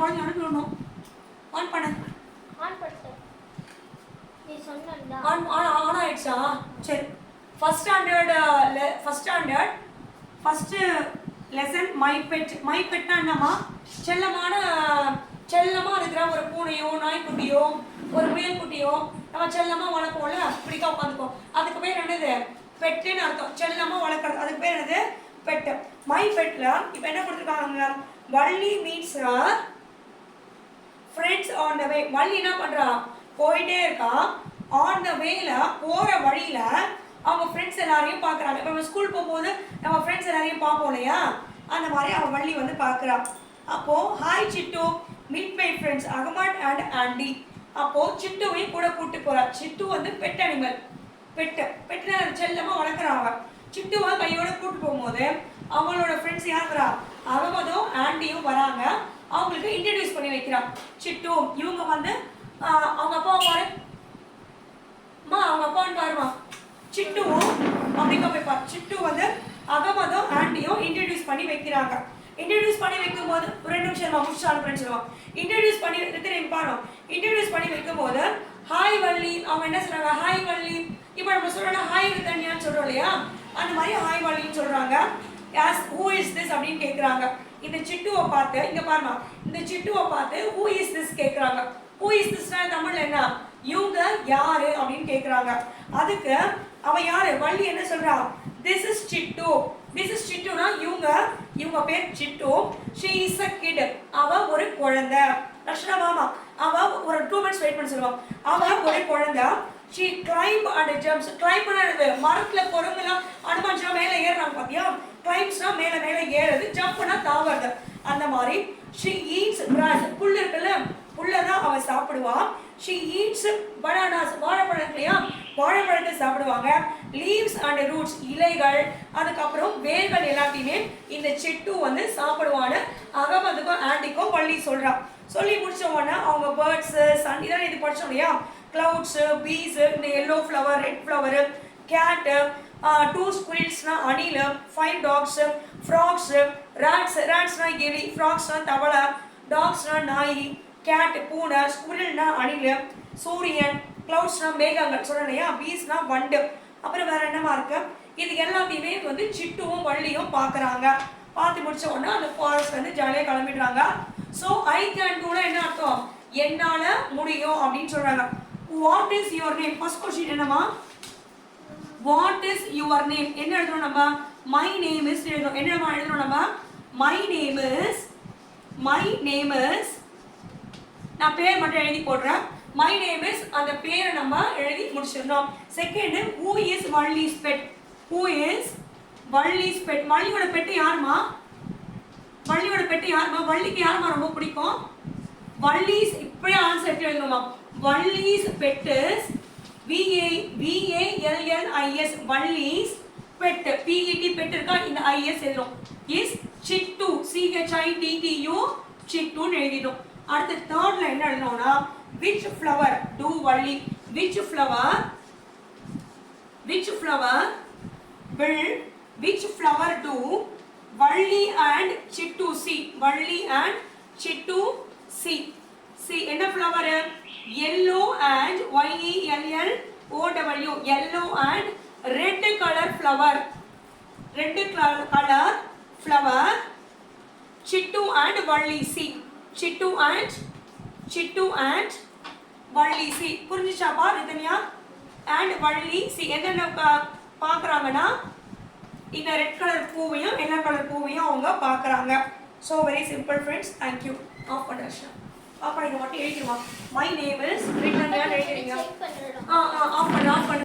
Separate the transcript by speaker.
Speaker 1: குழந்தை அனுப்பிடணும் ஆன் பண்ணு.
Speaker 2: ஆன் பண்ணிட்டேன் நீ சொன்னல
Speaker 1: ஆன் ஆன் ஆன் ஆயிடுச்சா? சரி. First standard first standard first lesson my pet my பெட்னா என்னம்மா? செல்லமான செல்லமாக இருக்கிற ஒரு பூனையோ நாய்க்குட்டியோ ஒரு முயல்குட்டியோ நம்ம செல்லமாக வளர்ப்போம்ல பிடிக்க உட்காந்துப்போம் அதுக்கு பேர் என்னது? பெட்டுன்னு அர்த்தம். செல்லமாக வளர்க்குறது. அதுக்கு பேர் என்னது? பெட்டு. மை பெட்டில் இப்போ என்ன கொடுத்துருக்காங்க? Valli means friends on the way Valli என்ன பண்ணுறா போயிட்டே இருக்கா. ஆன் த வேல போகிற வழியில் அவங்க ஃப்ரெண்ட்ஸ் எல்லாரையும் பார்க்கறாங்க. இப்போ நம்ம ஸ்கூல் போகும்போது நம்ம ஃப்ரெண்ட்ஸ் எல்லாரையும் பார்ப்போம் இல்லையா? அந்த மாதிரி அவன் வள்ளி வந்து பார்க்கறா. அப்போது hi Chittu meet my friends Ahmad and Andy. அப்போது சிட்டுவையும் கூட கூட்டு போகிறான் சிட்டு வந்து பெட் அனிமல் பெட்டு பெட்டில் செல்லமாக வளர்க்குறான் அவன். சிட்டுவை கையோட கூட்டு போகும்போது அவங்களோட ஃப்ரெண்ட்ஸ் யார் அகமதும் ஆண்டியும் வராங்க. அவங்களுக்கு இன்ட்ரடியூஸ் பண்ணி வைக்கிறான். சிட்டு இவங்க வந்து அவங்க அப்பா பாரு. மா அவங்க அப்பான்னு பாருமா. சிட்டுவும் அப்படிங்க போய் சிட்டு வந்து அகமதும் ஆண்டியும் இன்ட்ரடியூஸ் பண்ணி வைக்கிறாங்க. இன்ட்ரடியூஸ் பண்ணி வைக்கும்போது ஒரு ரெண்டு நிமிஷம் நம்ம முடிச்சு அனுப்புறேன்னு சொல்லுவான். இன்ட்ரடியூஸ் பண்ணி திரும்பி பாரு. இன்ட்ரடியூஸ் பண்ணி வைக்கும்போது ஹாய் வள்ளி. அவங்க என்ன சொல்றாங்க? ஹாய் வள்ளி. இப்போ நம்ம சொல்றோம்னா ஹாய் வித்தன்யான்னு சொல்றோம் இல்லையா? அந்த மாதிரி ஹாய் வள்ளின்னு சொல்றாங்க. ஹூ இஸ் திஸ் அப்படின்னு கேட்குறாங்க இந்த சிட்டுவை பார்த்து இங்க பாருமா இந்த சிட்டுவை பார்த்து ஹூ இஸ் திஸ் கேட்குறாங்க ஹூ இஸ் திஸ்னா தமிழ்ல என்ன? இவங்க யாரு அப்படின்னு கேட்குறாங்க அதுக்கு அவ யாரு? வள்ளி என்ன சொல்றா? This is Chittu. This is சிட்டுனா இவங்க இவங்க பேர் Chittu. She is a kid அவ ஒரு குழந்தை. லட்சணா மாமா அவ ஒரு டூ மினிட்ஸ் வெயிட் பண்ண சொல்லுவான் அவ ஒரு குழந்தை. She climb and jumps climb பண்ணது மரத்துல குரங்குலாம் அனுமானிச்சா ஜம்ப்னா அந்த மாதிரி. ஷி ஈட்ஸ் கிராஸ் புல் இருக்குல்ல? புல்லை தான் அவ சாப்பிடுவா. ஷீ ஈட்ஸ் பனானாஸ் வாழைப்பழம் இல்லையா வாழைப்பழத்தை சாப்பிடுவாங்க. லீவ்ஸ் அண்ட் ரூட்ஸ் இலைகள் அதுக்கப்புறம் வேர்கள் எல்லாத்தையுமே இந்த சிட்டு வந்து சாப்பிடுவான்னு அகமதுக்கும் ஆண்டிக்கும் பள்ளி சொல்கிறான் சொல்லி முடிச்ச உடனே அவங்க பேர்ட்ஸு சன் இதான் இது படிச்சோம் இல்லையா? க்ளவுட்ஸு பீஸு இந்த yellow flower red flower cat two ஸ்குவில்ஸ்னால் அணில் ஃபைவ் டாக்ஸு ஃப்ராக்ஸ் ராட்ஸ் ராட்ஸ்னா எலி ஃப்ராக்ஸ்னா தவளை டாக்ஸ்னா நாய் கேட் பூனை ஸ்குரில்னா அணில் சூரியன் கிளவுட்ஸ்னா மேகங்கள். சொல்றேன் இல்லையா? பீஸ்னா வண்டு. அப்புறம் வேற என்னமா இருக்கு இது எல்லாத்தையுமே வந்து சிட்டுவும் வள்ளியும் பார்க்குறாங்க. பார்த்து முடிச்ச உடனே அந்த ஃபாரஸ்ட் வந்து ஜாலியாக கிளம்பிடுறாங்க. ஸோ ஐ கேன் டூல என்ன அர்த்தம்? என்னால முடியும் அப்படின்னு சொல்றாங்க. What is your name first question என்னமா வாட் இஸ் யுவர் நேம் என்ன எழுதுறோம் நம்ம? மை நேம் இஸ் எழுதணும். என்னமா எழுதணும் நம்ம? My name is my name is நான் பேர் மட்டும் எழுதி போடுறேன். மை நேம் இஸ் அந்த பேரை நம்ம எழுதி முடிச்சிடணும். Second who is Valli's pet who is Valli's pet வள்ளியோட pet யாருமா வள்ளியோட பெட்டு யாருமா வள்ளிக்கு யாருமா ரொம்ப பிடிக்கும்? வள்ளிஸ் இப்படியே ஆன்சர் எப்படி எழுதணுமா Valli's pet V A V A L L I S Valli's pet P E T pet இருக்கா இந்த ஐஎஸ் எழுதும் இஸ் சிட்டு சிஹெச்ஐ டிடியூ சிட்டுன்னு எழுதிடும் அடுத்து தேர்ட்ல என்ன எழுதணும்னா which flower do Valli. Which flower which flower will which flower do Valli and Chittu see Valli and Chittu see see என்ன flower yellow and Y E L L O W yellow and red color flower. red color flower. Chittu and Valli see. Chittu and Chittu and Valli see. புரிஞ்சுச்சாப்பா Rithanya and Valli see. என்னென்ன பார்க்கறாங்கன்னா இந்த red colour பூவையும் எல்லா colour பூவையும் அவங்க பார்க்கறாங்க so very simple friends thank you off பண்ண ஆஃப் பண்ணிக்க மட்டும் எழுதிடுவான் மை நேம் இஸ் ரிட்டன் எழுதிடுங்க. ஆ ஆ ஆஃப் பண்ணு ஆஃப் பண்ணு.